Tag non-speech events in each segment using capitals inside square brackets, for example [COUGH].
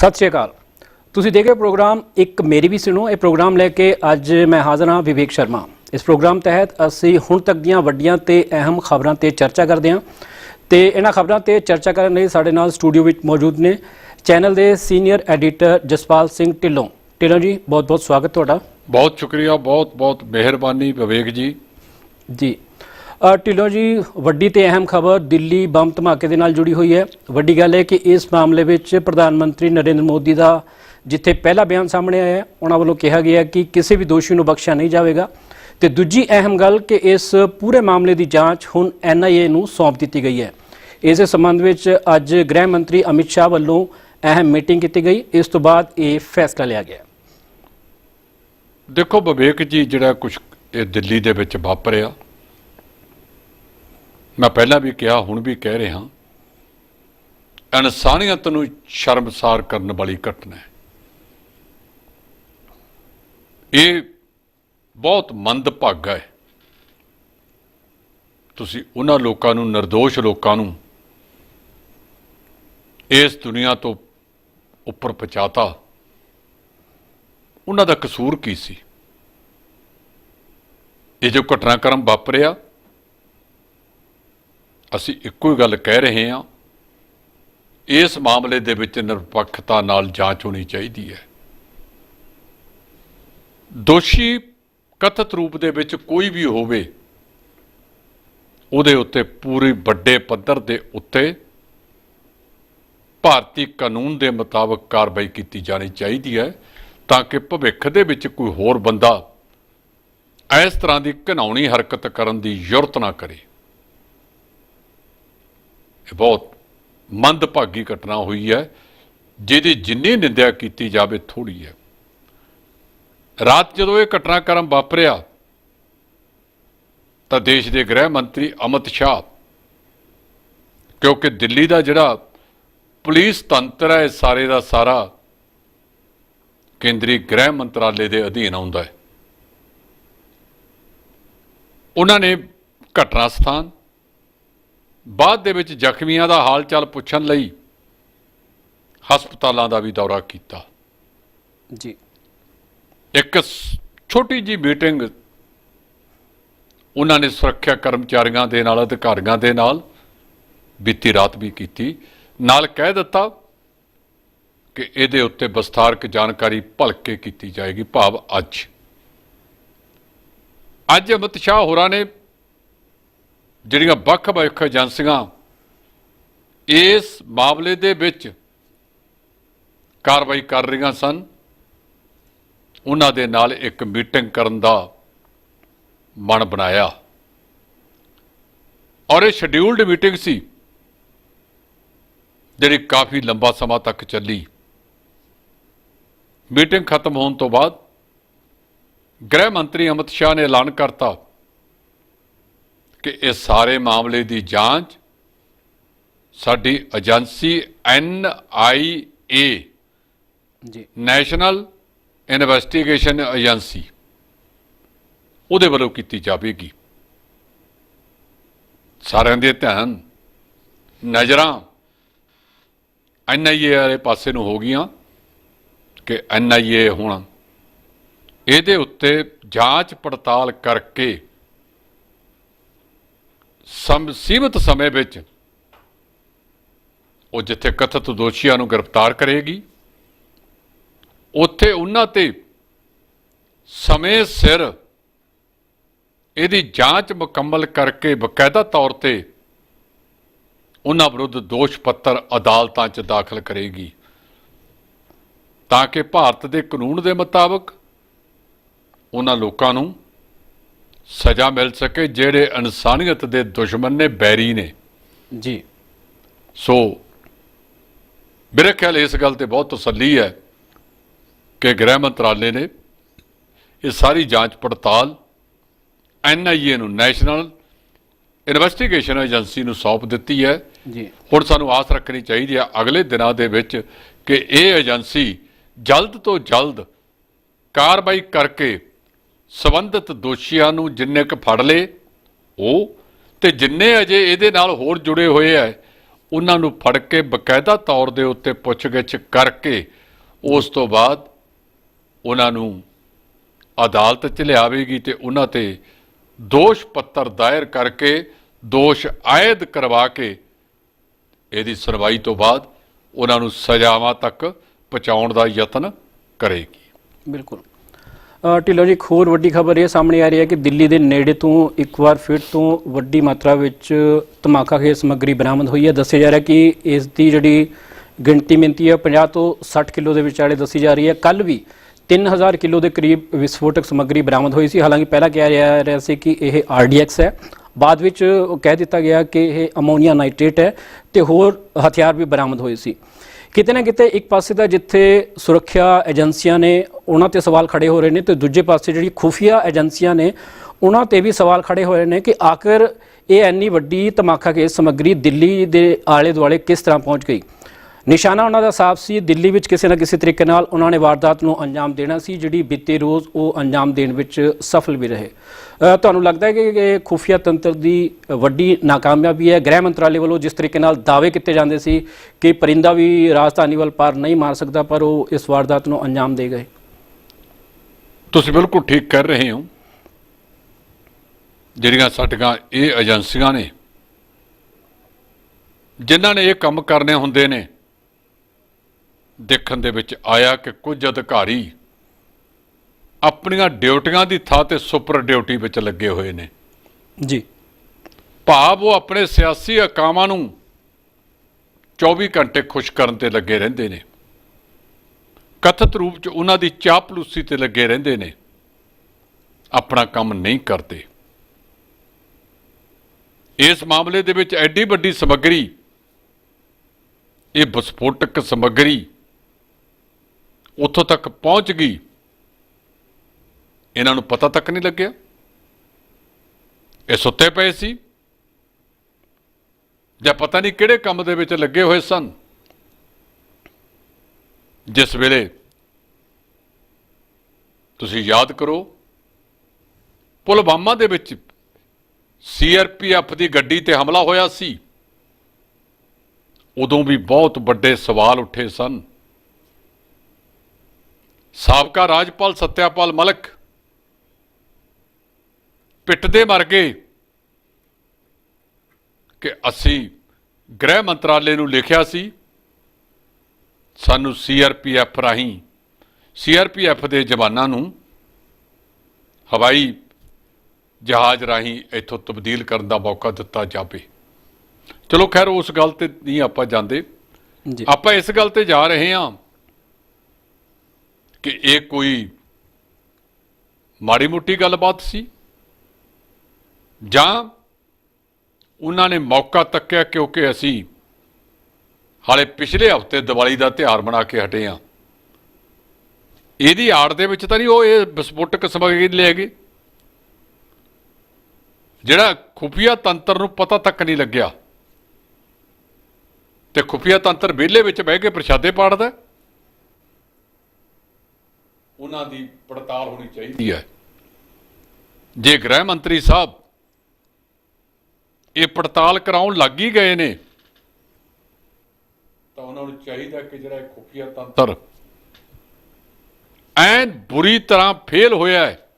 ਸਤਿ ਸ਼੍ਰੀ ਅਕਾਲ। ਤੁਸੀਂ ਦੇਖ ਰਹੇ ਹੋ ਪ੍ਰੋਗਰਾਮ ਇੱਕ ਮੇਰੀ ਵੀ ਸੁਣੋ। ਇਹ ਪ੍ਰੋਗਰਾਮ ਲੈ ਕੇ ਅੱਜ ਮੈਂ ਹਾਜ਼ਰ ਹਾਂ ਵਿਵੇਕ ਸ਼ਰਮਾ। ਇਸ ਪ੍ਰੋਗਰਾਮ ਤਹਿਤ ਅਸੀਂ ਹੁਣ ਤੱਕ ਦੀਆਂ ਵੱਡੀਆਂ ਤੇ ਅਹਿਮ ਖਬਰਾਂ ਤੇ ਚਰਚਾ ਕਰਦੇ ਹਾਂ। ਤੇ ਇਹਨਾਂ ਖਬਰਾਂ ਤੇ ਚਰਚਾ ਕਰਨ ਲਈ ਸਾਡੇ ਨਾਲ ਸਟੂਡੀਓ ਵਿੱਚ ਮੌਜੂਦ ਨੇ ਚੈਨਲ ਦੇ ਸੀਨੀਅਰ ਐਡੀਟਰ ਜਸਪਾਲ ਸਿੰਘ ਢਿੱਲੋਂ। ਢਿੱਲੋਂ ਜੀ ਬਹੁਤ ਬਹੁਤ ਸਵਾਗਤ ਤੁਹਾਡਾ। ਬਹੁਤ ਸ਼ੁਕਰੀਆ ਬਹੁਤ ਬਹੁਤ ਮਿਹਰਬਾਨੀ ਵਿਵੇਕ ਜੀ। ਜੀ। ਢਿੱਲੋਂ ਜੀ, ਵੱਡੀ ਤੇ ਅਹਿਮ ਖਬਰ ਦਿੱਲੀ ਬੰਬ ਧਮਾਕੇ ਦੇ ਨਾਲ ਜੁੜੀ ਹੋਈ ਹੈ। ਵੱਡੀ ਗੱਲ ਹੈ ਕਿ ਇਸ ਮਾਮਲੇ ਵਿੱਚ ਪ੍ਰਧਾਨ ਮੰਤਰੀ ਨਰਿੰਦਰ ਮੋਦੀ ਦਾ ਜਿੱਥੇ ਪਹਿਲਾ ਬਿਆਨ ਸਾਹਮਣੇ ਆਇਆ ਉਹਨਾਂ ਵੱਲੋਂ ਕਿਹਾ ਗਿਆ ਕਿ ਕਿਸੇ ਵੀ ਦੋਸ਼ੀ ਨੂੰ ਬਖਸ਼ਿਆ ਨਹੀਂ ਜਾਵੇਗਾ। ਤੇ ਦੂਜੀ ਅਹਿਮ ਗੱਲ ਕਿ ਇਸ ਪੂਰੇ ਮਾਮਲੇ ਦੀ ਜਾਂਚ ਹੁਣ ਐਨਆਈਏ ਨੂੰ ਸੌਂਪ ਦਿੱਤੀ ਗਈ ਹੈ। ਇਸੇ ਸੰਬੰਧ ਵਿੱਚ ਅੱਜ ਗ੍ਰਹਿ ਮੰਤਰੀ ਅਮਿਤ ਸ਼ਾਹ ਵੱਲੋਂ ਅਹਿਮ ਮੀਟਿੰਗ ਕੀਤੀ ਗਈ। ਇਸ ਤੋਂ ਬਾਅਦ ਇਹ ਫੈਸਲਾ ਲਿਆ ਗਿਆ ਦੇਖੋ ਵਿਵੇਕ ਜੀ, ਜਿਹੜਾ ਕੁਝ ਇਹ ਦਿੱਲੀ ਦੇ ਵਿੱਚ ਵਾਪਰਿਆ ਮੈਂ ਪਹਿਲਾਂ ਵੀ ਕਿਹਾ, ਹੁਣ ਵੀ ਕਹਿ ਰਿਹਾ ਇਨਸਾਨੀਅਤ ਨੂੰ ਸ਼ਰਮਸਾਰ ਕਰਨ ਵਾਲੀ ਘਟਨਾ ਹੈ। ਇਹ ਬਹੁਤ ਮੰਦਭਾਗਾ ਹੈ। ਤੁਸੀਂ ਉਹਨਾਂ ਲੋਕਾਂ ਨੂੰ નિર્ਦੋਸ਼ ਲੋਕਾਂ ਨੂੰ ਇਸ ਦੁਨੀਆ ਤੋਂ ਉੱਪਰ ਪਹੁੰਚਾਤਾ। ਉਹਨਾਂ ਦਾ ਕਸੂਰ ਕੀ ਸੀ? ਇਹ ਜੋ ਘਟਨਾਕ੍ਰਮ ਵਾਪਰਿਆ ਅਸੀਂ ਇੱਕੋ ਹੀ ਗੱਲ ਕਹਿ ਰਹੇ ਹਾਂ, ਇਸ ਮਾਮਲੇ ਦੇ ਵਿੱਚ ਨਿਰਪੱਖਤਾ ਨਾਲ ਜਾਂਚ ਹੋਣੀ ਚਾਹੀਦੀ ਹੈ। ਦੋਸ਼ੀ ਕਥਿਤ ਰੂਪ ਦੇ ਵਿੱਚ ਕੋਈ ਵੀ ਹੋਵੇ, ਉਹਦੇ ਉੱਤੇ ਪੂਰੀ ਵੱਡੇ ਪੱਧਰ ਦੇ ਉੱਤੇ ਭਾਰਤੀ ਕਾਨੂੰਨ ਦੇ ਮੁਤਾਬਕ ਕਾਰਵਾਈ ਕੀਤੀ ਜਾਣੀ ਚਾਹੀਦੀ ਹੈ, ਤਾਂ ਕਿ ਭਵਿੱਖ ਦੇ ਵਿੱਚ ਕੋਈ ਹੋਰ ਬੰਦਾ ਇਸ ਤਰ੍ਹਾਂ ਦੀ ਘਿਨਾਉਣੀ ਹਰਕਤ ਕਰਨ ਦੀ ਜ਼ਰੂਰਤ ਨਾ ਕਰੇ। ਬਹੁਤ ਮੰਦਭਾਗੀ ਘਟਨਾ ਹੋਈ ਹੈ, ਜਿਹਦੀ ਜਿੰਨੀ ਨਿੰਦਿਆ ਕੀਤੀ ਜਾਵੇ ਥੋੜੀ ਹੈ। ਰਾਤ ਜਦੋਂ ਇਹ ਘਟਨਾਕ੍ਰਮ ਵਾਪਰਿਆ, ਤਾਂ ਦੇਸ਼ ਦੇ ਗ੍ਰਹਿ ਮੰਤਰੀ ਅਮਿਤ ਸ਼ਾਹ, ਕਿਉਂਕਿ ਦਿੱਲੀ ਦਾ ਜਿਹੜਾ ਪੁਲਿਸ ਤੰਤਰ ਹੈ, ਇਹ ਸਾਰੇ ਦਾ ਸਾਰਾ ਕੇਂਦਰੀ ਗ੍ਰਹਿ ਮੰਤਰਾਲੇ ਦੇ ਅਧੀਨ ਆਉਂਦਾ ਹੈ। ਉਹਨਾਂ ਨੇ ਘਟਨਾ ਸਥਾਨ ਬਾਅਦ ਦੇ ਵਿੱਚ ਜ਼ਖਮੀਆਂ ਦਾ ਹਾਲ ਚਾਲ ਪੁੱਛਣ ਲਈ ਹਸਪਤਾਲਾਂ ਦਾ ਵੀ ਦੌਰਾ ਕੀਤਾ। ਜੀ। ਇੱਕ ਛੋਟੀ ਜੀ ਮੀਟਿੰਗ ਉਹਨਾਂ ਨੇ ਸੁਰੱਖਿਆ ਕਰਮਚਾਰੀਆਂ ਦੇ ਨਾਲ ਅਧਿਕਾਰੀਆਂ ਦੇ ਨਾਲ ਬੀਤੀ ਰਾਤ ਵੀ ਕੀਤੀ। ਨਾਲ ਕਹਿ ਦਿੱਤਾ ਕਿ ਇਹਦੇ ਉੱਤੇ ਵਿਸਥਾਰਕ ਜਾਣਕਾਰੀ ਭਲਕੇ ਕੀਤੀ ਜਾਏਗੀ ਭਾਵ ਅੱਜ। ਅੱਜ ਅਮਿਤ ਸ਼ਾਹ ਹੋਰਾਂ ਨੇ ਜਿਹੜੀਆਂ ਵੱਖ-ਵੱਖ ਏਜੰਸੀਆਂ ਇਸ ਮਾਮਲੇ ਦੇ ਵਿੱਚ ਕਾਰਵਾਈ ਕਰ ਰਹੀਆਂ ਸਨ, ਉਹਨਾਂ ਦੇ ਨਾਲ ਇੱਕ ਮੀਟਿੰਗ ਕਰਨ ਦਾ ਮਨ ਬਣਾਇਆ। ਔਰ ਇਹ ਸ਼ਡਿਊਲਡ ਮੀਟਿੰਗ ਸੀ, ਜਿਹੜੀ ਕਾਫੀ ਲੰਬਾ ਸਮਾਂ ਤੱਕ ਚੱਲੀ। ਮੀਟਿੰਗ ਖਤਮ ਹੋਣ ਤੋਂ ਬਾਅਦ ਗ੍ਰਹਿ ਮੰਤਰੀ ਅਮਿਤ ਸ਼ਾਹ ਨੇ ਐਲਾਨ ਕਰਤਾ ਕਿ ਇਹ ਸਾਰੇ ਮਾਮਲੇ ਦੀ ਜਾਂਚ ਸਾਡੀ ਏਜੰਸੀ ਐਨ ਆਈ ਏ ਜੀ। ਨੈਸ਼ਨਲ ਇਨਵੈਸਟੀਗੇਸ਼ਨ ਏਜੰਸੀ ਉਹਦੇ ਵੱਲੋਂ ਕੀਤੀ ਜਾਵੇਗੀ। ਸਾਰਿਆਂ ਦੇ ਧਿਆਨ ਨਜ਼ਰਾਂ ਐਨਆਈਏ ਵਾਲੇ ਪਾਸੇ ਨੂੰ ਹੋ ਗਈਆਂ ਕਿ ਐਨਆਈਏ ਹੁਣ ਇਹਦੇ ਉੱਤੇ ਜਾਂਚ ਪੜਤਾਲ ਕਰਕੇ ਸਮ, ਸੀਮਿਤ ਸਮੇਂ ਵਿੱਚ ਉਹ ਜਿੱਥੇ ਕਥਿਤ ਦੋਸ਼ੀਆਂ ਨੂੰ ਗ੍ਰਿਫਤਾਰ ਕਰੇਗੀ, ਉੱਥੇ ਉਹਨਾਂ ਤੇ ਸਮੇਂ ਸਿਰ ਇਹਦੀ ਜਾਂਚ ਮੁਕੰਮਲ ਕਰਕੇ ਬਕਾਇਦਾ ਤੌਰ ਤੇ ਉਹਨਾਂ ਵਿਰੁੱਧ ਦੋਸ਼ ਪੱਤਰ ਅਦਾਲਤਾਂ 'ਚ ਦਾਖਲ ਕਰੇਗੀ। ਤਾਂ ਕਿ ਭਾਰਤ ਦੇ ਕਾਨੂੰਨ ਦੇ ਮੁਤਾਬਕ ਉਹਨਾਂ ਲੋਕਾਂ ਨੂੰ ਸਜ਼ਾ ਮਿਲ ਸਕੇ ਜਿਹੜੇ ਇਨਸਾਨੀਅਤ ਦੇ ਦੁਸ਼ਮਣ ਨੇ ਬੈਰੀ ਨੇ। ਜੀ। ਸੋ ਮੇਰੇ ਖਿਆਲ ਇਸ ਗੱਲ ਤੇ ਬਹੁਤ ਤਸੱਲੀ ਹੈ ਕਿ ਗ੍ਰਹਿ ਮੰਤਰਾਲੇ ਨੇ ਇਹ ਸਾਰੀ ਜਾਂਚ ਪੜਤਾਲ ਐਨਆਈਏ ਨੂੰ ਨੈਸ਼ਨਲ ਇਨਵੈਸਟੀਗੇਸ਼ਨ ਏਜੰਸੀ ਨੂੰ ਸੌਂਪ ਦਿੱਤੀ ਹੈ। ਜੀ। ਹੁਣ ਸਾਨੂੰ ਆਸ ਰੱਖਣੀ ਚਾਹੀਦੀ ਹੈ ਅਗਲੇ ਦਿਨਾਂ ਦੇ ਵਿੱਚ ਕਿ ਇਹ ਏਜੰਸੀ ਜਲਦ ਤੋਂ ਜਲਦ ਕਾਰਵਾਈ ਕਰਕੇ ਸਬੰਧਿਤ ਦੋਸ਼ੀਆਂ ਨੂੰ ਜਿੰਨੇ ਕੁ ਫੜ ਲਏ ਉਹ ਤੇ ਜਿੰਨੇ ਅਜੇ ਇਹਦੇ ਨਾਲ ਹੋਰ ਜੁੜੇ ਹੋਏ ਆ, ਉਹਨਾਂ ਨੂੰ ਫੜ ਕੇ ਬਕਾਇਦਾ ਤੌਰ ਦੇ ਉੱਤੇ ਪੁੱਛਗਿੱਛ ਕਰਕੇ ਉਸ ਤੋਂ ਬਾਅਦ ਉਹਨਾਂ ਨੂੰ ਅਦਾਲਤ 'ਚ ਲਿਆਵੇਗੀ ਤੇ ਉਹਨਾਂ ਤੇ ਦੋਸ਼ ਪੱਤਰ ਦਾਇਰ ਕਰਕੇ ਦੋਸ਼ ਆਇਦ ਕਰਵਾ ਕੇ ਇਹਦੀ ਸੁਣਵਾਈ ਤੋਂ ਬਾਅਦ ਉਹਨਾਂ ਨੂੰ ਸਜ਼ਾਵਾਂ ਤੱਕ ਪਹੁੰਚਾਉਣ ਦਾ ਯਤਨ ਕਰੇਗੀ। ਬਿਲਕੁਲ। ਢਿੱਲੋਂ ਜੀ, ਇੱਕ ਹੋਰ ਵੱਡੀ ਖਬਰ ਇਹ ਸਾਹਮਣੇ ਆ ਰਹੀ ਹੈ ਕਿ ਦਿੱਲੀ ਦੇ ਨੇੜੇ ਤੋਂ ਇੱਕ ਵਾਰ ਫਿਰ ਤੋਂ ਵੱਡੀ ਮਾਤਰਾ ਵਿੱਚ ਧਮਾਕਾ ਖੇਤ ਸਮੱਗਰੀ ਬਰਾਮਦ ਹੋਈ ਹੈ। ਦੱਸਿਆ ਜਾ ਰਿਹਾ ਕਿ ਇਸ ਦੀ ਜਿਹੜੀ ਗਿਣਤੀ ਮਿੰਤੀ ਹੈ 50 ਤੋਂ 60 ਕਿਲੋ ਦੇ ਵਿਚਾਲੇ ਦੱਸੀ ਜਾ ਰਹੀ ਹੈ। ਕੱਲ ਵੀ 3000 ਕਿਲੋ ਦੇ ਕਰੀਬ ਵਿਸਫੋਟਕ ਸਮੱਗਰੀ ਬਰਾਮਦ ਹੋਈ ਸੀ। ਹਾਲਾਂਕਿ ਪਹਿਲਾਂ ਕਿਹਾ ਜਾ ਰਿਹਾ ਸੀ ਕਿ ਇਹ ਆਰਡੀਐਕਸ ਹੈ। ਬਾਅਦ ਵਿੱਚ ਕਹਿ ਦਿੱਤਾ ਗਿਆ ਕਿ ਇਹ ਅਮੋਨੀਆ ਨਾਈਟ੍ਰੇਟ ਹੈ ਤੇ ਹੋਰ ਹਥਿਆਰ ਵੀ ਬਰਾਮਦ ਹੋਏ ਸੀ। ਕਿਤੇ ਨਾ ਕਿਤੇ ਇੱਕ ਪਾਸੇ ਤਾਂ ਜਿੱਥੇ ਸੁਰੱਖਿਆ ਏਜੰਸੀਆਂ ਨੇ ਉਹਨਾਂ ਤੇ ਸਵਾਲ ਖੜੇ ਹੋ ਰਹੇ ਨੇ ਤੇ ਦੂਜੇ ਪਾਸੇ ਜਿਹੜੀ ਖੁਫੀਆ ਏਜੰਸੀਆਂ ਨੇ, ਉਹਨਾਂ ਤੇ ਵੀ ਸਵਾਲ ਖੜੇ ਹੋਏ ਨੇ ਕਿ ਆਖਰ ਇਹ ਇੰਨੀ ਵੱਡੀ ਧਮਾਕਾ ਕੇਸ ਸਮੱਗਰੀ ਦਿੱਲੀ ਦੇ ਆਲੇ ਦੁਆਲੇ ਕਿਸ ਤਰ੍ਹਾਂ ਪਹੁੰਚ ਗਈ? ਨਿਸ਼ਾਨਾ ਉਹਨਾਂ ਦਾ ਸਾਫ਼ ਸੀ, ਦਿੱਲੀ ਵਿੱਚ ਕਿਸੇ ਨਾ ਕਿਸੇ ਤਰੀਕੇ ਨਾਲ ਉਹਨਾਂ ਨੇ ਵਾਰਦਾਤ ਨੂੰ ਅੰਜਾਮ ਦੇਣਾ ਸੀ, ਜਿਹੜੀ ਬੀਤੇ ਰੋਜ਼ ਉਹ ਅੰਜਾਮ ਦੇਣ ਵਿੱਚ ਸਫਲ ਵੀ ਰਹੇ। ਤੁਹਾਨੂੰ ਲੱਗਦਾ ਹੈ ਕਿ ਇਹ ਖੁਫੀਆ ਤੰਤਰ ਦੀ ਵੱਡੀ ਨਾਕਾਮਯਾਬੀ ਹੈ? ਗ੍ਰਹਿ ਮੰਤਰਾਲੇ ਵੱਲੋਂ ਜਿਸ ਤਰੀਕੇ ਨਾਲ ਦਾਅਵੇ ਕੀਤੇ ਜਾਂਦੇ ਸੀ ਕਿ ਪਰਿੰਦਾ ਵੀ ਰਾਜਧਾਨੀ ਵੱਲ ਪਾਰ ਨਹੀਂ ਮਾਰ ਸਕਦਾ, ਪਰ ਉਹ ਇਸ ਵਾਰਦਾਤ ਨੂੰ ਅੰਜਾਮ ਦੇ ਗਏ। ਤੁਸੀਂ ਬਿਲਕੁਲ ਠੀਕ ਕਰ ਰਹੇ ਹੋ। ਜਿਹੜੀਆਂ ਸਾਡੀਆਂ ਇਹ ਏਜੰਸੀਆਂ ਨੇ ਜਿਨ੍ਹਾਂ ਨੇ ਇਹ ਕੰਮ ਕਰਨੇ ਹੁੰਦੇ ਨੇ ਦੇਖਣ ਦੇ ਵਿੱਚ ਆਇਆ ਕਿ ਕੁਝ ਅਧਿਕਾਰੀ ਆਪਣੀਆਂ ਡਿਊਟੀਆਂ ਦੀ ਥਾਂ ਤੇ ਸੁਪਰ ਡਿਊਟੀ ਵਿੱਚ ਲੱਗੇ ਹੋਏ ਨੇ। ਜੀ। ਭਾਵ ਉਹ ਆਪਣੇ ਸਿਆਸੀ ਅਕਾਮਾਂ ਨੂੰ 24 ਘੰਟੇ ਖੁਸ਼ ਕਰਨ ਤੇ ਲੱਗੇ ਰਹਿੰਦੇ ਨੇ। ਕਥਿਤ ਰੂਪ ਚ ਉਹਨਾਂ ਦੀ ਚਾਪਲੂਸੀ ਤੇ ਲੱਗੇ ਰਹਿੰਦੇ ਨੇ। ਆਪਣਾ ਕੰਮ ਨਹੀਂ ਕਰਦੇ। ਇਸ ਮਾਮਲੇ ਦੇ ਵਿੱਚ ਐਡੀ ਵੱਡੀ ਸਮੱਗਰੀ, ਇਹ ਵਿਸਫੋਟਕ ਸਮੱਗਰੀ ਉੱਥੋਂ ਤੱਕ ਪਹੁੰਚ ਗਈ। ਇਹਨਾਂ ਨੂੰ ਪਤਾ ਤੱਕ ਨਹੀਂ ਲੱਗਿਆ। ਇਹ ਸੁੱਤੇ ਪਏ ਸੀ ਜਾਂ ਪਤਾ ਨਹੀਂ ਕਿਹੜੇ ਕੰਮ ਦੇ ਵਿੱਚ ਲੱਗੇ ਹੋਏ ਸਨ। ਜਿਸ ਵੇਲੇ ਤੁਸੀਂ ਯਾਦ ਕਰੋ, ਪੁਲਵਾਮਾ ਦੇ ਵਿੱਚ ਸੀਆਰਪੀਐਫ ਦੀ ਗੱਡੀ ਤੇ ਹਮਲਾ ਹੋਇਆ ਸੀ। ਉਦੋਂ ਵੀ ਬਹੁਤ ਵੱਡੇ ਸਵਾਲ ਉੱਠੇ ਸਨ। ਸਾਬਕਾ ਰਾਜਪਾਲ ਸਤਿਆਪਾਲ ਮਲਕ ਪਿੱਟਦੇ ਮਰ ਗਏ ਕਿ ਅਸੀਂ ਗ੍ਰਹਿ ਮੰਤਰਾਲੇ ਨੂੰ ਲਿਖਿਆ ਸੀ ਸਾਨੂੰ ਸੀਆਰਪੀਐਫ ਰਾਹੀਂ ਸੀਆਰਪੀਐਫ ਦੇ ਜਵਾਨਾਂ ਨੂੰ ਹਵਾਈ ਜਹਾਜ਼ ਰਾਹੀਂ ਇੱਥੋਂ ਤਬਦੀਲ ਕਰਨ ਦਾ ਮੌਕਾ ਦਿੱਤਾ ਜਾਵੇ। ਚਲੋ ਖੈਰ ਉਸ ਗੱਲ ਤੇ ਨਹੀਂ ਆਪਾਂ ਜਾਂਦੇ। ਜੀ। ਆਪਾਂ ਇਸ ਗੱਲ ਤੇ ਜਾ ਰਹੇ ਹਾਂ ਕਿ ਇਹ ਕੋਈ ਮਾੜੀ ਮੁੱਟੀ ਗੱਲਬਾਤ ਸੀ ਜਾਂ ਉਹਨਾਂ ਨੇ ਮੌਕਾ ਤੱਕਿਆ ਕਿਉਂਕਿ ਅਸੀਂ ਹਾਲੇ ਪਿਛਲੇ ਹਫ਼ਤੇ ਦੀਵਾਲੀ ਦਾ ਤਿਉਹਾਰ ਮਨਾ ਕੇ ਹਟੇ ਹਾਂ ਇਹਦੀ ਆੜ ਦੇ ਵਿੱਚ ਤਾਂ ਨਹੀਂ ਉਹ ਇਹ ਵਿਸਫੋਟਕ ਸਮੱਗਰੀ ਲੈ ਗਏ। ਜਿਹੜਾ ਖੁਫੀਆ ਤੰਤਰ ਨੂੰ ਪਤਾ ਤੱਕ ਨਹੀਂ ਲੱਗਿਆ। ਤੇ ਖੁਫੀਆ ਤੰਤਰ ਵਿਹਲੇ ਵਿੱਚ ਬਹਿ ਕੇ ਪ੍ਰਸ਼ਾਦੇ ਪਾੜਦਾ ਉਹਨਾਂ ਦੀ ਪੜਤਾਲ ਹੋਣੀ ਚਾਹੀਦੀ ਹੈ। ਜੇ ਗ੍ਰਹਿ ਮੰਤਰੀ ਸਾਹਿਬ ਇਹ ਪੜਤਾਲ ਕਰਾਉਣ ਲੱਗ ਹੀ ਗਏ ਨੇ ਤਾਂ ਉਹਨਾਂ ਨੂੰ ਚਾਹੀਦਾ ਕਿ ਜਿਹੜਾ ਇਹ ਖੁਫੀਆ ਤੰਤਰ ਐਨ ਬੁਰੀ ਤਰ੍ਹਾਂ ਫੇਲ ਹੋਇਆ ਹੈ।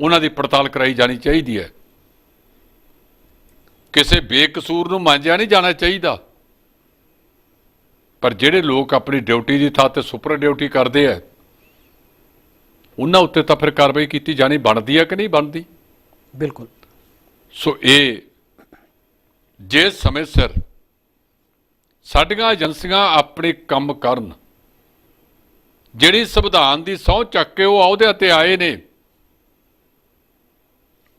ਉਹਨਾਂ ਦੀ ਪੜਤਾਲ ਕਰਾਈ ਜਾਣੀ ਚਾਹੀਦੀ ਹੈ। ਕਿਸੇ ਬੇਕਸੂਰ ਨੂੰ ਮਾਂਜਿਆ ਨਹੀਂ ਜਾਣਾ ਚਾਹੀਦਾ। ਪਰ ਜਿਹੜੇ ਲੋਕ ਆਪਣੀ ਡਿਊਟੀ ਦੀ ਥਾਂ ਤੇ ਸੁਪਰ ਡਿਊਟੀ ਕਰਦੇ ਆ ਉਹਨਾਂ ਉੱਤੇ ਤਾਂ ਫਿਰ ਕਾਰਵਾਈ ਕੀਤੀ ਜਾਣੀ ਬਣਦੀ ਹੈ ਕਿ ਨਹੀਂ ਬਣਦੀ? ਬਿਲਕੁਲ। ਸੋ ਇਹ ਜੇ ਸਮੇਂ ਸਿਰ ਸਾਡੀਆਂ ਏਜੰਸੀਆਂ ਆਪਣੇ ਕੰਮ ਕਰਨ। ਜਿਹੜੀ ਸੰਵਿਧਾਨ ਦੀ ਸਹੁੰ ਚੱਕ ਕੇ ਉਹ ਅਹੁਦਿਆਂ ਤੇ ਆਏ ਨੇ,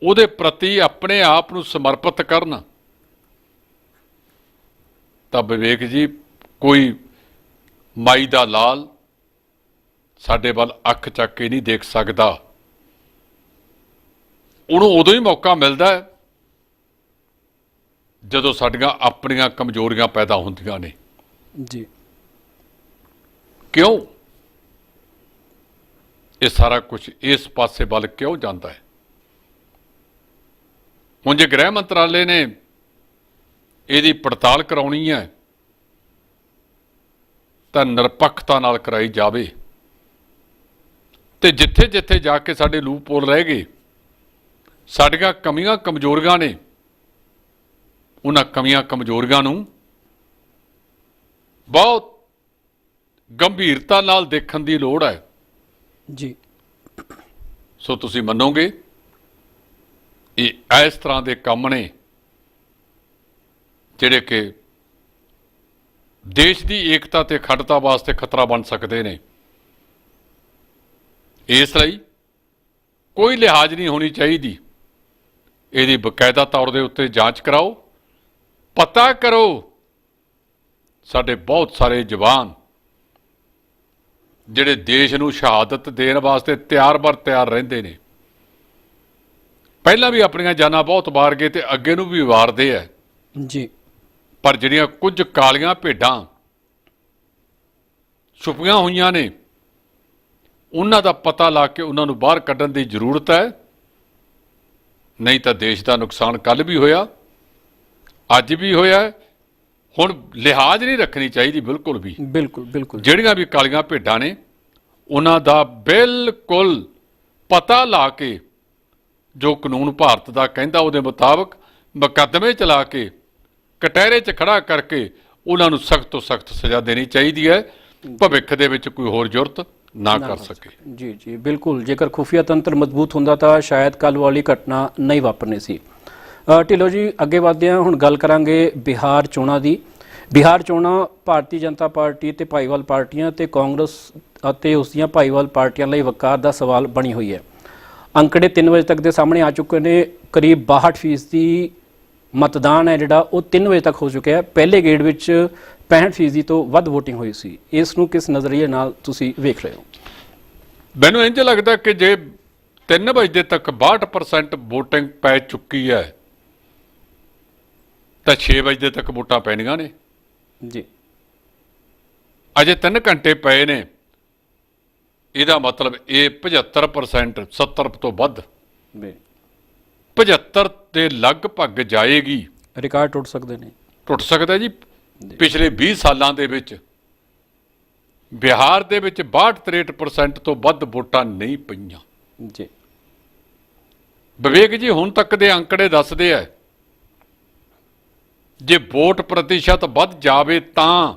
ਉਹਦੇ ਪ੍ਰਤੀ ਆਪਣੇ ਆਪ ਨੂੰ ਸਮਰਪਿਤ ਕਰਨ। ਤਾਂ ਵਿਵੇਕ ਜੀ, ਕੋਈ ਮਾਈ ਦਾ ਲਾਲ ਸਾਡੇ ਵੱਲ ਅੱਖ ਚੱਕ ਕੇ ਨਹੀਂ ਦੇਖ ਸਕਦਾ। ਉਹਨੂੰ ਉਦੋਂ ਹੀ ਮੌਕਾ ਮਿਲਦਾ ਹੈ ਜਦੋਂ ਸਾਡੀਆਂ ਆਪਣੀਆਂ ਕਮਜ਼ੋਰੀਆਂ ਪੈਦਾ ਹੁੰਦੀਆਂ ਨੇ। ਜੀ। ਕਿਉਂ? ਇਹ ਸਾਰਾ ਕੁਝ ਇਸ ਪਾਸੇ ਵੱਲ ਕਿਉਂ ਜਾਂਦਾ ਹੈ? ਹੁਣ ਜੇ ਗ੍ਰਹਿ ਮੰਤਰਾਲੇ ਨੇ ਇਹਦੀ ਪੜਤਾਲ ਕਰਾਉਣੀ ਹੈ ਤਾਂ ਨਿਰਪੱਖਤਾ ਨਾਲ ਕਰਾਈ ਜਾਵੇ। ਤੇ ਜਿੱਥੇ ਜਿੱਥੇ ਜਾ ਕੇ ਸਾਡੇ ਲੂਪ ਪੋਲ ਰਹਿ ਗਏ ਸਾਡੀਆਂ ਕਮੀਆਂ ਕਮਜ਼ੋਰੀਆਂ ਨੇ ਉਹਨਾਂ ਕਮੀਆਂ ਕਮਜ਼ੋਰੀਆਂ ਨੂੰ ਬਹੁਤ ਗੰਭੀਰਤਾ ਨਾਲ ਦੇਖਣ ਦੀ ਲੋੜ ਹੈ। ਜੀ। ਸੋ ਤੁਸੀਂ ਮੰਨੋਗੇ ਇਹ ਇਸ ਤਰ੍ਹਾਂ ਦੇ ਕੰਮ ਨੇ ਜਿਹੜੇ ਕਿ ਦੇਸ਼ ਦੀ ਏਕਤਾ ਤੇ ਅਖੰਡਤਾ ਵਾਸਤੇ ਖਤਰਾ ਬਣ ਸਕਦੇ ਨੇ। ਇਸ ਲਈ ਕੋਈ ਲਿਹਾਜ਼ ਨਹੀਂ ਹੋਣੀ ਚਾਹੀਦੀ। ਇਹਦੀ ਬਕਾਇਦਾ ਤੌਰ ਦੇ ਉੱਤੇ ਜਾਂਚ ਕਰਾਓ। ਪਤਾ ਕਰੋ ਸਾਡੇ ਬਹੁਤ ਸਾਰੇ ਜਵਾਨ ਜਿਹੜੇ ਦੇਸ਼ ਨੂੰ ਸ਼ਹਾਦਤ ਦੇਣ ਵਾਸਤੇ ਤਿਆਰ ਬਰ ਤਿਆਰ ਰਹਿੰਦੇ ਨੇ। ਪਹਿਲਾਂ ਵੀ ਆਪਣੀਆਂ ਜਾਨਾਂ ਬਹੁਤ ਵਾਰ ਗਏ ਤੇ ਅੱਗੇ ਨੂੰ ਵੀ ਵਾਰਦੇ ਐ। ਜੀ। ਪਰ ਜਿਹੜੀਆਂ ਕੁਝ ਕਾਲੀਆਂ ਭੇਡਾਂ ਛੁਪੀਆਂ ਹੋਈਆਂ ਨੇ ਉਹਨਾਂ ਦਾ ਪਤਾ ਲਾ ਕੇ ਉਹਨਾਂ ਨੂੰ ਬਾਹਰ ਕੱਢਣ ਦੀ ਜ਼ਰੂਰਤ ਹੈ ਨਹੀਂ ਤਾਂ ਦੇਸ਼ ਦਾ ਨੁਕਸਾਨ ਕੱਲ ਵੀ ਹੋਇਆ। ਅੱਜ ਵੀ ਹੋਇਆ। ਹੁਣ ਲਿਹਾਜ਼ ਨਹੀਂ ਰੱਖਣੀ ਚਾਹੀਦੀ ਬਿਲਕੁਲ ਵੀ। ਬਿਲਕੁਲ ਬਿਲਕੁਲ। ਜਿਹੜੀਆਂ ਵੀ ਕਾਲੀਆਂ ਭੇਡਾਂ ਨੇ ਉਹਨਾਂ ਦਾ ਬਿਲਕੁਲ ਪਤਾ ਲਾ ਕੇ ਜੋ ਕਾਨੂੰਨ ਭਾਰਤ ਦਾ ਕਹਿੰਦਾ ਉਹਦੇ ਮੁਤਾਬਕ ਮੁਕੱਦਮੇ ਚਲਾ ਕੇ ਕਟਹਿਰੇ 'ਚ ਖੜਾ ਕਰਕੇ ਉਹਨਾਂ ਨੂੰ ਸਖਤ ਤੋਂ ਸਖਤ ਸਜ਼ਾ ਦੇਣੀ ਚਾਹੀਦੀ ਹੈ। ਭਵਿੱਖ ਦੇ ਵਿੱਚ ਕੋਈ ਹੋਰ ਜ਼ਰੂਰਤ ਨਾ ਕਰ ਸਕੇ। ਜੀ ਜੀ ਬਿਲਕੁਲ। ਜੇਕਰ ਖੁਫੀਆ ਤੰਤਰ ਮਜ਼ਬੂਤ ਹੁੰਦਾ ਤਾਂ ਸ਼ਾਇਦ ਕੱਲ ਵਾਲੀ ਘਟਨਾ ਨਹੀਂ ਵਾਪਰਨੀ ਸੀ। ਢਿੱਲੋਂ ਜੀ, ਅੱਗੇ ਵਧਦੇ ਹਾਂ, ਹੁਣ ਗੱਲ ਕਰਾਂਗੇ ਬਿਹਾਰ ਚੋਣਾਂ ਦੀ। ਬਿਹਾਰ ਚੋਣਾਂ ਭਾਰਤੀ ਜਨਤਾ ਪਾਰਟੀ ਤੇ ਭਾਈਵਾਲ ਪਾਰਟੀਆਂ ਤੇ ਕਾਂਗਰਸ ਅਤੇ ਉਸ ਦੀਆਂ ਭਾਈਵਾਲ ਪਾਰਟੀਆਂ ਲਈ ਵਕਾਰ ਦਾ ਸਵਾਲ ਬਣੀ ਹੋਈ ਹੈ। ਅੰਕੜੇ 3 ਵਜੇ ਤੱਕ ਦੇ ਸਾਹਮਣੇ ਆ ਚੁੱਕੇ ਨੇ, ਕਰੀਬ 62% ਦੀ ਮਤਦਾਨ ਹੈ ਜਿਹੜਾ, ਉਹ 3 ਵਜੇ ਤੱਕ ਹੋ ਚੁੱਕਿਆ ਹੈ। ਪਹਿਲੇ ਗੇੜ ਵਿੱਚ 65% ਤੋਂ ਵੱਧ VOTING ਹੋਈ ਸੀ। ਇਸ ਨੂੰ ਕਿਸ ਨਜ਼ਰੀਏ ਨਾਲ ਤੁਸੀਂ ਵੇਖ ਰਹੇ ਹੋ? ਮੈਨੂੰ ਇੰਜ ਲੱਗਦਾ ਕਿ ਜੇ 3 ਵਜੇ ਤੱਕ 62% VOTING ਪੈ ਚੁੱਕੀ ਹੈ ਤਾਂ 6 ਵਜੇ ਤੱਕ ਵੋਟਾਂ ਪੈਣੀਆਂ ਨੇ। ਜੀ। ਅਜੇ 3 ਘੰਟੇ ਪਏ ਨੇ। ਇਹਦਾ ਮਤਲਬ ਇਹ 75% 70 ਤੋਂ ਵੱਧ। ਬੇ 75 ਦੇ ਲਗਭਗ ਜਾਏਗੀ। ਰਿਕਾਰਡ ਟੁੱਟ ਸਕਦੇ ਨੇ। ਟੁੱਟ ਸਕਦਾ ਜੀ। ਪਿਛਲੇ 20 ਸਾਲਾਂ ਦੇ ਵਿੱਚ ਬਿਹਾਰ ਦੇ ਵਿੱਚ 62-63% ਤੋਂ ਵੱਧ ਵੋਟਾਂ ਨਹੀਂ ਪਈਆਂ। ਜੀ। ਵਿਵੇਕ ਜੀ ਹੁਣ ਤੱਕ ਦੇ ਅੰਕੜੇ ਦੱਸਦੇ ਆ ਜੇ ਵੋਟ ਪ੍ਰਤੀਸ਼ਤ ਵੱਧ ਜਾਵੇ ਤਾਂ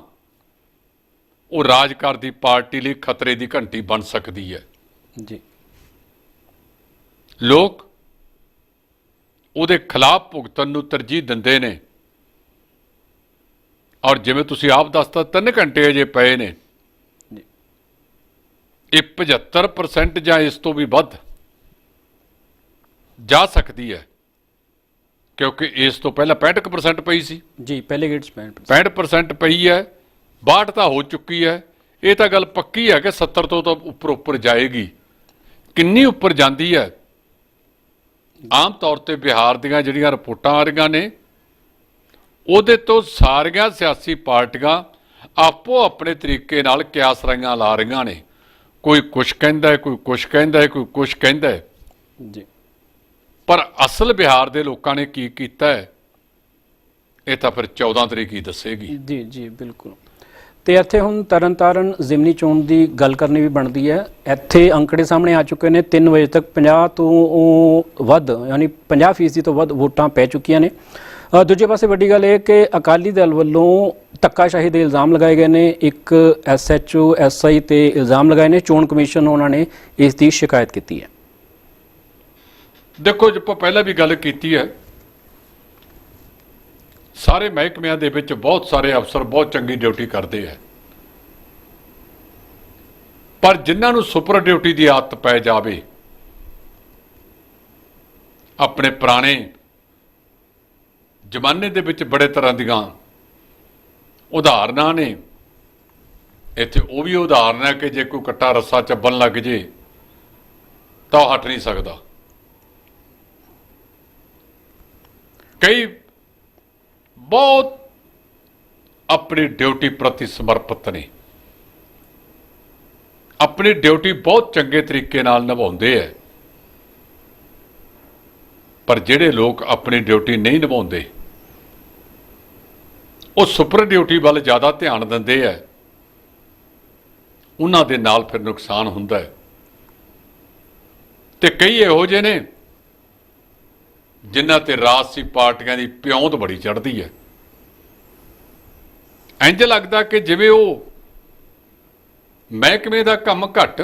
ਉਹ ਰਾਜਕਾਰ ਦੀ ਪਾਰਟੀ ਲਈ ਖਤਰੇ ਦੀ ਘੰਟੀ ਬਣ ਸਕਦੀ ਹੈ। ਜੀ। ਲੋਕ ਉਹਦੇ ਖਿਲਾਫ ਭੁਗਤਣ ਨੂੰ ਤਰਜੀਹ ਦਿੰਦੇ ਨੇ। ਔਰ ਜਿਵੇਂ ਤੁਸੀਂ ਆਪ ਦੱਸਤਾ 3 ਘੰਟੇ ਅਜੇ ਪਏ ਨੇ। ਇਹ 75% ਜਾਂ ਇਸ ਤੋਂ ਵੀ ਵੱਧ ਜਾ ਸਕਦੀ ਹੈ। ਕਿਉਂਕਿ ਇਸ ਤੋਂ ਪਹਿਲਾਂ 65% ਪਈ ਸੀ। ਜੀ ਪਹਿਲੇ ਗੇਟ 'ਚ 65% 65% ਪਈ ਹੈ 62 ਤਾਂ ਹੋ ਚੁੱਕੀ ਹੈ। ਇਹ ਤਾਂ ਗੱਲ ਪੱਕੀ ਹੈ ਕਿ 70 ਤੋਂ ਤਾਂ ਉੱਪਰ ਉੱਪਰ ਜਾਏਗੀ। ਕਿੰਨੀ ਉੱਪਰ ਜਾਂਦੀ ਹੈ? ਆਮ ਤੌਰ ਤੇ ਬਿਹਾਰ ਦੀਆਂ ਜਿਹੜੀਆਂ ਰਿਪੋਰਟਾਂ ਆ ਰਹੀਆਂ ਨੇ ਉਹਦੇ ਤੋਂ ਸਾਰੀਆਂ ਸਿਆਸੀ ਪਾਰਟੀਆਂ ਆਪੋ ਆਪਣੇ ਤਰੀਕੇ ਨਾਲ ਕਿਆਸ ਰਾਈਆਂ ਲਾ ਰਹੀਆਂ ਨੇ। ਕੋਈ ਕੁਛ ਕਹਿੰਦਾ ਹੈ ਕੋਈ ਕੁਛ ਕਹਿੰਦਾ ਹੈ ਕੋਈ ਕੁਛ ਕਹਿੰਦਾ ਹੈ। ਜੀ। ਪਰ ਅਸਲ ਬਿਹਾਰ ਦੇ ਲੋਕਾਂ ਨੇ ਕੀ ਕੀਤਾ ਹੈ? ਇਹ ਤਾਂ ਫਿਰ 14 ਤਰੀਕ ਹੀ ਦੱਸੇਗੀ। ਜੀ ਜੀ, ਬਿਲਕੁਲ। ਤੇ ਇੱਥੇ ਹੁਣ ਤਰਨਤਾਰਨ ਜ਼ਿਮਨੀ ਚੋਣ ਦੀ ਗੱਲ ਕਰਨੀ ਵੀ ਬਣਦੀ ਹੈ। ਇੱਥੇ ਅੰਕੜੇ ਸਾਹਮਣੇ ਆ ਚੁੱਕੇ ਨੇ 3 ਵਜੇ ਤੱਕ 50 ਤੋਂ ਵੱਧ, ਯਾਨੀ 50% ਤੋਂ ਵੱਧ ਵੋਟਾਂ ਪੈ ਚੁੱਕੀਆਂ ਨੇ। ਦੂਜੇ ਪਾਸੇ ਵੱਡੀ ਗੱਲ ਇਹ ਕਿ ਅਕਾਲੀ ਦਲ ਵੱਲੋਂ ਧੱਕਾਸ਼ਾਹੀ ਦੇ ਇਲਜ਼ਾਮ ਲਗਾਏ ਗਏ ਨੇ। ਇੱਕ ਐਸਐਚਓ ਐਸਆਈ ਤੇ ਇਲਜ਼ਾਮ ਲਗਾਏ ਨੇ। ਚੋਣ ਕਮਿਸ਼ਨ ਉਹਨਾਂ ਨੇ ਇਸ ਦੀ ਸ਼ਿਕਾਇਤ ਕੀਤੀ ਹੈ। ਦੇਖੋ ਜਿੱਪਾ ਪਹਿਲਾਂ ਵੀ ਗੱਲ ਕੀਤੀ ਹੈ। ਸਾਰੇ ਮਹਿਕਮਿਆਂ ਦੇ ਵਿੱਚ ਬਹੁਤ ਸਾਰੇ ਅਫਸਰ ਬਹੁਤ ਚੰਗੀ ਡਿਊਟੀ ਕਰਦੇ ਆ ਪਰ ਜਿਨ੍ਹਾਂ ਨੂੰ ਸੁਪਰ ਡਿਊਟੀ ਦੀ ਆਦਤ ਪੈ ਜਾਵੇ, ਆਪਣੇ ਪੁਰਾਣੇ ਜ਼ਮਾਨੇ ਦੇ ਵਿੱਚ ਬੜੇ ਤਰ੍ਹਾਂ ਦੀਆਂ ਉਦਾਹਰਨਾਂ ਨੇ, ਇੱਥੇ ਉਹ ਵੀ ਉਦਾਹਰਨ ਹੈ ਕਿ ਜੇ ਕੋਈ ਕੱਟਾ ਰੱਸਾ ਚੱਬਣ ਲੱਗ ਜੇ, ਤਾਂ ਉਹ ਹਟ ਨਹੀਂ ਸਕਦਾ। ਕਈ ਬਹੁਤ ਆਪਣੀ ਡਿਊਟੀ ਪ੍ਰਤੀ ਸਮਰਪਿਤ ਨੇ। ਆਪਣੀ ਡਿਊਟੀ ਬਹੁਤ ਚੰਗੇ ਤਰੀਕੇ ਨਾਲ ਨਿਭਾਉਂਦੇ ਐ। ਪਰ ਜਿਹੜੇ ਲੋਕ ਆਪਣੀ ਡਿਊਟੀ ਨਹੀਂ ਨਿਭਾਉਂਦੇ, ਉਹ ਸੁਪਰ ਡਿਊਟੀ ਵੱਲ ਜ਼ਿਆਦਾ ਧਿਆਨ ਦਿੰਦੇ ਆ ਉਹਨਾਂ ਦੇ ਨਾਲ ਫਿਰ ਨੁਕਸਾਨ ਹੁੰਦਾ ਹੈ ਤੇ ਕਈ ਇਹੋ ਜਿਹੇ ਨੇ ਜਿਨ੍ਹਾਂ ਤੇ ਰਾਜਸੀ ਪਾਰਟੀਆਂ ਦੀ ਪਿਉਂਦ ਬੜੀ ਚੜ੍ਹਦੀ ਹੈ। ਇੰਜ ਲੱਗਦਾ ਕਿ ਜਿਵੇਂ ਉਹ ਮਹਿਕਮੇ ਦਾ ਕੰਮ ਘੱਟ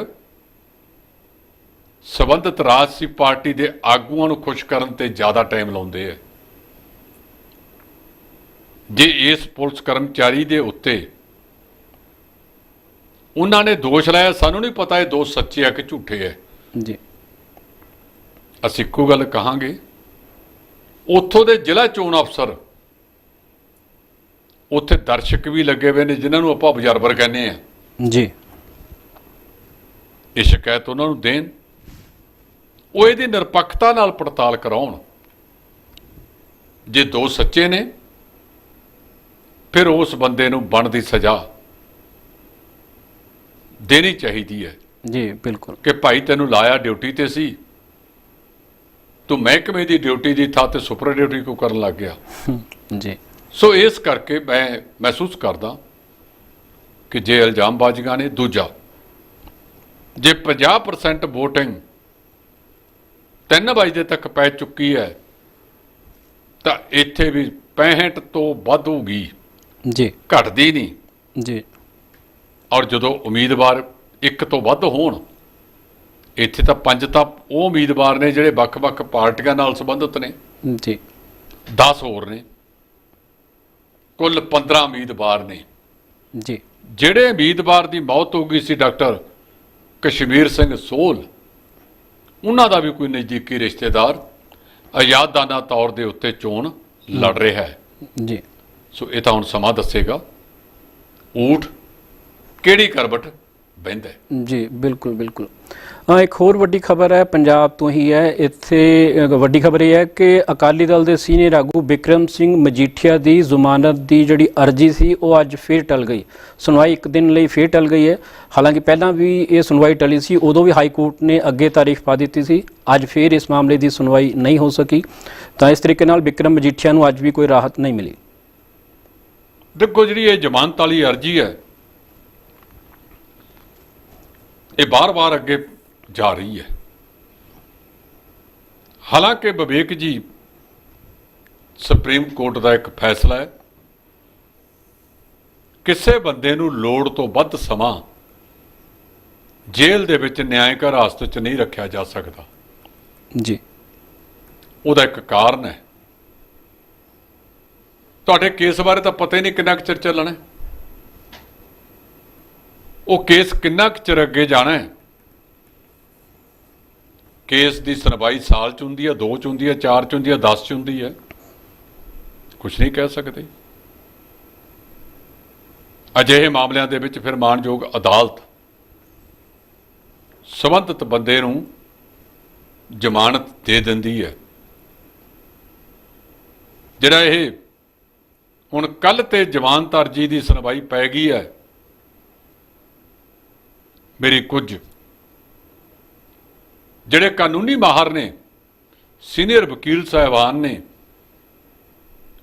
ਸਬੰਧਤ ਰਾਜਸੀ ਪਾਰਟੀ ਦੇ ਆਗੂਆਂ ਨੂੰ ਖੁਸ਼ ਕਰਨ ਤੇ ਜ਼ਿਆਦਾ ਟਾਈਮ ਲਾਉਂਦੇ ਆ ਜੇ ਇਸ ਪੁਲਿਸ ਕਰਮਚਾਰੀ ਦੇ ਉੱਤੇ ਉਹਨਾਂ ਨੇ ਦੋਸ਼ ਲਾਇਆ ਸਾਨੂੰ ਨਹੀਂ ਪਤਾ ਇਹ ਦੋਸ਼ ਸੱਚੇ ਆ ਕਿ ਝੂਠੇ ਆ ਜੀ। ਅਸੀਂ ਇੱਕੋ ਗੱਲ ਕਹਾਂਗੇ ਉੱਥੋਂ ਦੇ ਜ਼ਿਲ੍ਹਾ ਚੋਣ ਅਫਸਰ ਉੱਥੇ ਦਰਸ਼ਕ ਵੀ ਲੱਗੇ ਹੋਏ ਨੇ ਜਿਨ੍ਹਾਂ ਨੂੰ ਆਪਾਂ ਅਬਜ਼ਰਵਰ ਕਹਿੰਦੇ ਆ ਜੀ। ਇਹ ਸ਼ਿਕਾਇਤ ਉਹਨਾਂ ਨੂੰ ਦੇਣ ਉਹ ਇਹਦੀ ਨਿਰਪੱਖਤਾ ਨਾਲ ਪੜਤਾਲ ਕਰਾਉਣ। ਜੇ ਦੋ ਸੱਚੇ ਨੇ ਫਿਰ ਉਸ ਬੰਦੇ ਨੂੰ ਬਣਦੀ ਸਜ਼ਾ ਦੇਣੀ ਚਾਹੀਦੀ ਹੈ। ਜੀ ਬਿਲਕੁਲ। ਕਿ ਭਾਈ ਤੈਨੂੰ ਲਾਇਆ ਡਿਊਟੀ ਤੇ ਸੀ ਤੂੰ ਮਹਿਕਮੇ ਦੀ ਡਿਊਟੀ ਦੀ ਥਾਂ ਤੇ ਸੁਪਰ ਡਿਊਟੀ ਕਿਉਂ ਕਰਨ ਲੱਗ ਗਿਆ? [LAUGHS] ਜੀ। ਸੋ ਇਸ ਕਰਕੇ ਮੈਂ ਮਹਿਸੂਸ ਕਰਦਾ ਕਿ ਜੇ ਇਲਜ਼ਾਮਬਾਜ਼ੀਆਂ ਨੇ ਦੂਜਾ ਜੇ 50% VOTING 3 ਵਜੇ ਤੱਕ ਪੈ ਚੁੱਕੀ ਹੈ ਤਾਂ ਇੱਥੇ ਵੀ 65 ਤੋਂ ਵੱਧ ਹੋਊਗੀ ਜੀ। ਘਟਦੀ ਨਹੀਂ। ਜੀ। ਔਰ ਜਦੋਂ ਉਮੀਦਵਾਰ ਇੱਕ ਤੋਂ ਵੱਧ ਹੋਣ ਇੱਥੇ ਤਾਂ ਪੰਜ ਤਾਂ ਉਹ ਉਮੀਦਵਾਰ ਨੇ ਜਿਹੜੇ ਵੱਖ-ਵੱਖ ਪਾਰਟੀਆਂ ਨਾਲ ਸੰਬੰਧਿਤ ਨੇ। ਜੀ 10 ਹੋਰ ਨੇ। ਕੁੱਲ 15 ਉਮੀਦਵਾਰ ਨੇ। ਜੀ। ਜਿਹੜੇ ਉਮੀਦਵਾਰ ਦੀ ਮੌਤ ਹੋ ਗਈ ਸੀ ਡਾਕਟਰ ਕਸ਼ਮੀਰ ਸਿੰਘ ਸੋਲ ਉਹਨਾਂ ਦਾ ਵੀ ਕੋਈ ਨਜ਼ਦੀਕੀ ਰਿਸ਼ਤੇਦਾਰ ਆਜ਼ਾਦਾਨਾ ਤੌਰ ਦੇ ਉੱਤੇ ਚੋਣ ਲੜ ਰਿਹਾ ਹੈ। ਜੀ। ਸੋ ਇਹ ਤਾਂ ਹੁਣ ਸਮਾਂ ਦੱਸੇਗਾ। ਊਠ ਕਿਹੜੀ ਕਰਬਟ ਬਹਿੰਦਾ ਹੈ? ਜੀ ਬਿਲਕੁਲ ਬਿਲਕੁਲ। ਇੱਕ ਹੋਰ ਵੱਡੀ ਖਬਰ ਹੈ, ਪੰਜਾਬ ਤੋਂ ਹੀ ਹੈ। ਇੱਥੇ ਵੱਡੀ ਖਬਰ ਇਹ ਹੈ ਕਿ ਅਕਾਲੀ ਦਲ ਦੇ ਸੀਨੀਅਰ ਆਗੂ ਵਿਕਰਮ ਸਿੰਘ ਮਜੀਠੀਆ ਦੀ ਜ਼ਮਾਨਤ ਦੀ ਜਿਹੜੀ ਅਰਜ਼ੀ ਸੀ, ਉਹ ਅੱਜ ਫੇਰ ਟਲ ਗਈ। ਸੁਣਵਾਈ ਇੱਕ ਦਿਨ ਲਈ ਫੇਰ ਟਲ ਗਈ ਹੈ। ਹਾਲਾਂਕਿ ਪਹਿਲਾਂ ਵੀ ਇਹ ਸੁਣਵਾਈ ਟਲੀ ਸੀ, ਉਦੋਂ ਵੀ ਹਾਈ ਕੋਰਟ ਨੇ ਅੱਗੇ ਤਾਰੀਖ ਪਾ ਦਿੱਤੀ ਸੀ। ਅੱਜ ਫੇਰ ਇਸ ਮਾਮਲੇ ਦੀ ਸੁਣਵਾਈ ਨਹੀਂ ਹੋ ਸਕੀ। ਤਾਂ ਇਸ ਤਰੀਕੇ ਨਾਲ ਵਿਕਰਮ ਮਜੀਠੀਆ ਨੂੰ ਅੱਜ ਵੀ ਕੋਈ ਰਾਹਤ ਨਹੀਂ ਮਿਲੀ। ਦੇਖੋ, ਜਿਹੜੀ ਇਹ ਜ਼ਮਾਨਤ ਵਾਲੀ ਅਰਜੀ ਹੈ, ਇਹ ਬਾਰ-ਬਾਰ ਅੱਗੇ ਜਾ ਰਹੀ ਹੈ। ਹਾਲਾਂਕਿ ਵਿਵੇਕ ਜੀ ਸੁਪਰੀਮ ਕੋਰਟ ਦਾ ਇੱਕ ਫੈਸਲਾ ਹੈ। ਕਿਸੇ ਬੰਦੇ ਨੂੰ ਲੋੜ ਤੋਂ ਵੱਧ ਸਮਾਂ ਜੇਲ੍ਹ ਦੇ ਵਿੱਚ ਨਿਆਂਇਕ ਹਿਰਾਸਤ 'ਚ ਨਹੀਂ ਰੱਖਿਆ ਜਾ ਸਕਦਾ। ਜੀ। ਉਹਦਾ ਇੱਕ ਕਾਰਨ ਹੈ। ਤੁਹਾਡੇ ਕੇਸ ਬਾਰੇ ਤਾਂ ਪਤਾ ਹੀ ਨਹੀਂ ਕਿੰਨਾ ਕੁ ਚਿਰ ਚੱਲਣਾ ਉਹ ਕੇਸ ਕਿੰਨਾ ਕੁ ਚਿਰ ਅੱਗੇ ਜਾਣਾ ਹੈ। ਕੇਸ ਦੀ ਸੁਣਵਾਈ ਸਾਲ ਚ ਹੁੰਦੀ ਹੈ, ਦੋ ਚ ਹੁੰਦੀ ਹੈ, ਚਾਰ ਚ ਹੁੰਦੀ ਹੈ 10 ਚ ਹੁੰਦੀ ਹੈ। ਕੁਝ ਨਹੀਂ ਕਹਿ ਸਕਦੇ। ਅਜਿਹੇ ਮਾਮਲਿਆਂ ਦੇ ਵਿੱਚ ਫਿਰ ਮਾਨਯੋਗ ਅਦਾਲਤ ਸਬੰਧਤ ਬੰਦੇ ਨੂੰ ਜ਼ਮਾਨਤ ਦੇ ਦਿੰਦੀ ਹੈ। ਜਿਹੜਾ ਇਹ ਹੁਣ ਕੱਲ ਤੇ ਜ਼ਮਾਨਤ ਅਰਜੀ ਦੀ ਸੁਣਵਾਈ ਪੈ ਗਈ ਹੈ, ਮੇਰੀ ਕੁਝ ਜਿਹੜੇ ਕਾਨੂੰਨੀ ਮਾਹਰ ਨੇ ਸੀਨੀਅਰ ਵਕੀਲ ਸਾਹਿਬਾਨ ਨੇ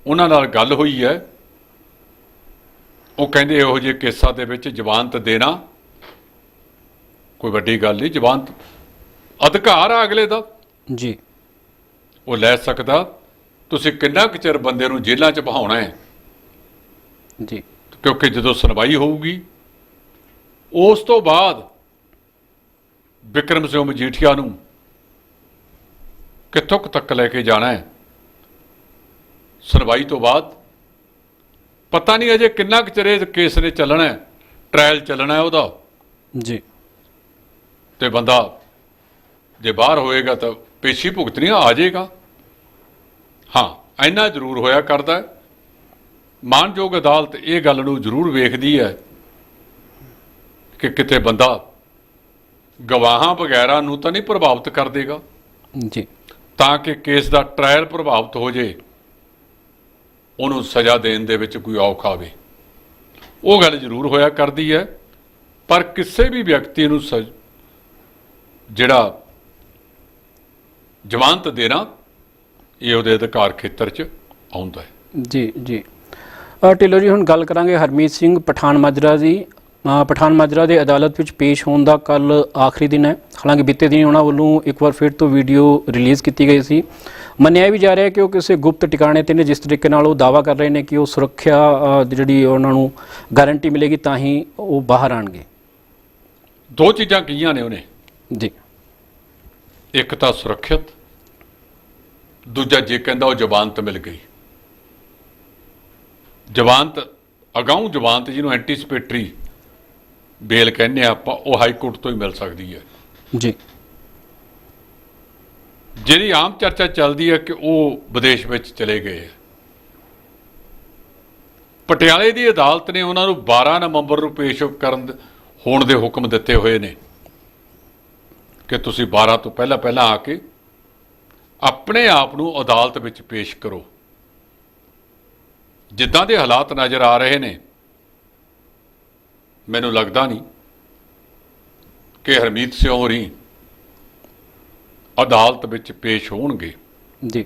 ਉਹਨਾਂ ਨਾਲ ਗੱਲ ਹੋਈ ਹੈ। ਉਹ ਕਹਿੰਦੇ ਇਹੋ ਜਿਹੇ ਕੇਸਾਂ ਦੇ ਵਿੱਚ ਜ਼ਮਾਨਤ ਦੇਣਾ ਕੋਈ ਵੱਡੀ ਗੱਲ ਨਹੀਂ ਜ਼ਮਾਨਤ ਅਧਿਕਾਰ ਆ ਅਗਲੇ ਦਾ। ਜੀ। ਉਹ ਲੈ ਸਕਦਾ ਤੁਸੀਂ ਕਿੰਨਾ ਕੁ ਚਿਰ ਬੰਦੇ ਨੂੰ ਜੇਲ੍ਹਾਂ 'ਚ ਬਹਾਉਣਾ ਹੈ? ਜੀ। ਕਿਉਂਕਿ ਜਦੋਂ ਸੁਣਵਾਈ ਹੋਊਗੀ ਉਸ ਤੋਂ ਬਾਅਦ ਵਿਕਰਮ ਸਿੰਘ ਮਜੀਠੀਆ ਨੂੰ ਕਿੱਥੋਂ ਤੱਕ ਲੈ ਕੇ ਜਾਣਾ ਹੈ? ਸੁਣਵਾਈ ਤੋਂ ਬਾਅਦ? ਪਤਾ ਨਹੀਂ ਅਜੇ ਕਿੰਨਾ ਕੁ ਚਿਰ ਕੇਸ ਨੇ ਚੱਲਣਾ ਹੈ ਟ੍ਰਾਇਲ ਚੱਲਣਾ ਹੈ ਉਹਦਾ। ਜੀ। ਤੇ ਬੰਦਾ ਜੇ ਬਾਹਰ ਹੋਏਗਾ ਤਾਂ ਪੇਸ਼ੀ ਭੁਗਤਣੀ ਆ ਜਾਏਗਾ। ਹਾਂ ਇੰਨਾ ਜ਼ਰੂਰ ਹੋਇਆ ਕਰਦਾ ਹੈ। ਮਾਨਯੋਗ ਅਦਾਲਤ ਇਹ ਗੱਲ ਨੂੰ ਜ਼ਰੂਰ ਵੇਖਦੀ ਹੈ ਕਿ ਕਿਤੇ ਬੰਦਾ ਗਵਾਹਾਂ ਵਗੈਰਾ ਨੂੰ ਤਾਂ ਨਹੀਂ ਪ੍ਰਭਾਵਿਤ ਕਰ ਦੇਗਾ। ਜੀ। ਤਾਂ ਕਿ ਕੇਸ ਦਾ ਟ੍ਰਾਇਲ ਪ੍ਰਭਾਵਿਤ ਹੋ ਜੇ ਉਹਨੂੰ ਸਜ਼ਾ ਦੇਣ ਦੇ ਵਿੱਚ ਕੋਈ ਔਖ ਆਵੇ। ਉਹ ਗੱਲ ਜ਼ਰੂਰ ਹੋਇਆ ਕਰਦੀ ਹੈ ਪਰ ਕਿਸੇ ਵੀ ਵਿਅਕਤੀ ਨੂੰ ਜਿਹੜਾ ਜ਼ਮਾਨਤ ਦੇਣਾ ਇਹ ਉਹਦੇ ਅਧਿਕਾਰ ਖੇਤਰ 'ਚ ਆਉਂਦਾ ਹੈ। ਜੀ ਜੀ। ਢਿੱਲੋਂ ਜੀ ਹੁਣ ਗੱਲ ਕਰਾਂਗੇ ਹਰਮੀਤ ਸਿੰਘ ਪਠਾਨ ਮਾਜਰਾ ਅ, ਪਠਾਨ ਮਾਜਰਾ ਦੇ ਅਦਾਲਤ ਵਿੱਚ ਪੇਸ਼ ਹੋਣ ਦਾ ਕੱਲ ਆਖਰੀ ਦਿਨ ਹੈ। ਹਾਲਾਂਕਿ ਬੀਤੇ ਦਿਨ ਉਹਨਾਂ ਵੱਲੋਂ ਇੱਕ ਵਾਰ ਫਿਰ ਤੋਂ ਵੀਡੀਓ ਰਿਲੀਜ਼ ਕੀਤੀ ਗਈ ਸੀ। ਮੰਨਿਆ ਵੀ ਜਾ ਰਿਹਾ ਹੈ ਕਿ ਉਹ ਕਿਸੇ ਗੁਪਤ ਟਿਕਾਣੇ ਤੇ ਨੇ ਜਿਸ ਤਰੀਕੇ ਨਾਲ ਉਹ ਦਾਵਾ ਕਰ ਰਹੇ ਨੇ ਕਿ ਉਹ ਸੁਰੱਖਿਆ ਜਿਹੜੀ ਉਹਨਾਂ ਨੂੰ ਗਾਰੰਟੀ ਮਿਲੇਗੀ ਤਾਂ ਹੀ ਉਹ ਬਾਹਰ ਆਣਗੇ ਦੋ ਚੀਜ਼ਾਂ ਕਹੀਆਂ ਨੇ ਉਹਨੇ। ਜੀ। ਇੱਕ ਤਾਂ ਸੁਰੱਖਿਅਤ ਦੂਜਾ ਜੇ ਕਹਿੰਦਾ ਉਹ ਜ਼ਮਾਨਤ ਮਿਲ ਗਈ। ਜ਼ਮਾਨਤ ਅਗਾਊਂ ਜ਼ਮਾਨਤ ਜਿਹਨੂੰ ਐਂਟੀਸਪੇਟਰੀ ਬੇਲ ਕਹਿੰਦੇ ਆ ਆਪਾਂ ਉਹ ਹਾਈ ਕੋਰਟ ਤੋਂ ਹੀ ਮਿਲ ਸਕਦੀ ਹੈ। ਜੀ। ਜਿਹੜੀ ਆਮ ਚਰਚਾ ਚੱਲਦੀ ਹੈ ਕਿ ਉਹ ਵਿਦੇਸ਼ ਵਿੱਚ ਚਲੇ ਗਏ ਪਟਿਆਲੇ ਦੀ ਅਦਾਲਤ ਨੇ ਉਹਨਾਂ ਨੂੰ 12 ਨਵੰਬਰ ਨੂੰ ਪੇਸ਼ ਕਰਨ ਹੋਣ ਦੇ ਹੁਕਮ ਦਿੱਤੇ ਹੋਏ ਨੇ ਕਿ ਤੁਸੀਂ 12 ਤੋਂ ਪਹਿਲਾਂ ਪਹਿਲਾਂ ਆ ਕੇ ਆਪਣੇ ਆਪ ਨੂੰ ਅਦਾਲਤ ਵਿੱਚ ਪੇਸ਼ ਕਰੋ। ਜਿੱਦਾਂ ਦੇ ਹਾਲਾਤ ਨਜ਼ਰ ਆ ਰਹੇ ਨੇ ਮੈਨੂੰ ਲੱਗਦਾ ਨਹੀਂ ਕਿ ਹਰਮੀਤ ਸਿੰਘ ਹੋਰੀ ਅਦਾਲਤ ਵਿੱਚ ਪੇਸ਼ ਹੋਣਗੇ। ਜੀ।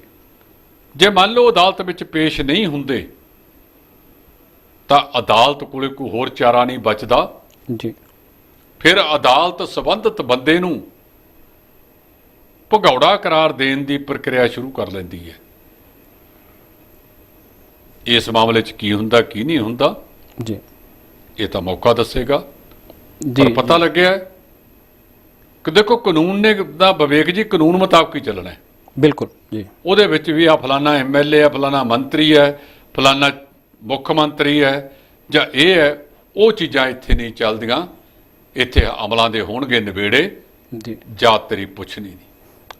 ਜੇ ਮੰਨ ਲਓ ਅਦਾਲਤ ਵਿੱਚ ਪੇਸ਼ ਨਹੀਂ ਹੁੰਦੇ ਤਾਂ ਅਦਾਲਤ ਕੋਲੇ ਕੋਈ ਹੋਰ ਚਾਰਾ ਨਹੀਂ ਬਚਦਾ। ਜੀ। ਫਿਰ ਅਦਾਲਤ ਸਬੰਧਤ ਬੰਦੇ ਨੂੰ ਭਗੌੜਾ ਕਰਾਰ ਦੇਣ ਦੀ ਪ੍ਰਕਿਰਿਆ ਸ਼ੁਰੂ ਕਰ ਲੈਂਦੀ ਹੈ। ਇਸ ਮਾਮਲੇ 'ਚ ਕੀ ਹੁੰਦਾ ਕੀ ਨਹੀਂ ਹੁੰਦਾ? ਜੀ। ਇਹ ਤਾਂ ਮੌਕਾ ਦੱਸੇਗਾ। ਜੀ। ਪਤਾ ਲੱਗਿਆ ਕਿ ਦੇਖੋ ਕਾਨੂੰਨ ਨੇ ਦਾ ਵਿਵੇਕ ਜੀ ਕਾਨੂੰਨ ਮੁਤਾਬਕ ਹੀ ਚੱਲਣਾ ਹੈ। ਬਿਲਕੁਲ ਜੀ। ਉਹਦੇ ਵਿੱਚ ਵੀ ਆ ਫਲਾਨਾ ਐਮਐਲਏ ਆ ਫਲਾਨਾ ਮੰਤਰੀ ਹੈ ਫਲਾਨਾ ਮੁੱਖ ਮੰਤਰੀ ਹੈ ਜਾਂ ਇਹ ਹੈ ਉਹ ਚੀਜ਼ਾਂ ਇੱਥੇ ਨਹੀਂ ਚੱਲਦੀਆਂ। ਇੱਥੇ ਅਮਲਾਂ ਦੇ ਹੋਣਗੇ ਨਿਬੇੜੇ। ਜੀ। ਜਾਂ ਤੇਰੀ ਪੁੱਛਣੀ ਨਹੀਂ।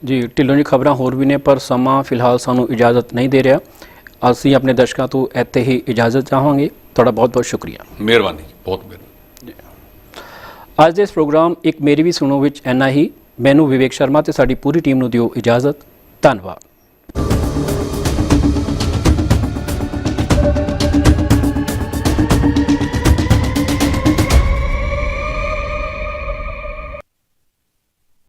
ਜੀ ਢਿੱਲੋਂ ਜੀ ਖਬਰਾਂ ਹੋਰ ਵੀ ਨੇ ਪਰ ਸਮਾਂ ਫਿਲਹਾਲ ਸਾਨੂੰ ਇਜਾਜ਼ਤ ਨਹੀਂ ਦੇ ਰਿਹਾ। ਅਸੀਂ ਆਪਣੇ ਦਰਸ਼ਕਾਂ ਤੋਂ ਇੱਥੇ ਹੀ ਇਜਾਜ਼ਤ ਚਾਹਾਂਗੇ। ਤੁਹਾਡਾ ਬਹੁਤ ਬਹੁਤ ਸ਼ੁਕਰੀਆ। ਮਿਹਰਬਾਨੀ ਬਹੁਤ ਮਿਹਰਬਾਨੀ। ਅੱਜ ਦੇ ਇਸ ਪ੍ਰੋਗਰਾਮ ਇੱਕ ਮੇਰੀ ਵੀ ਸੁਣੋ ਵਿੱਚ ਇੰਨਾ ਹੀ। ਮੈਨੂੰ ਵਿਵੇਕ ਸ਼ਰਮਾ ਤੇ ਸਾਡੀ ਪੂਰੀ ਟੀਮ ਨੂੰ ਦਿਓ ਇਜਾਜ਼ਤ। ਧੰਨਵਾਦ।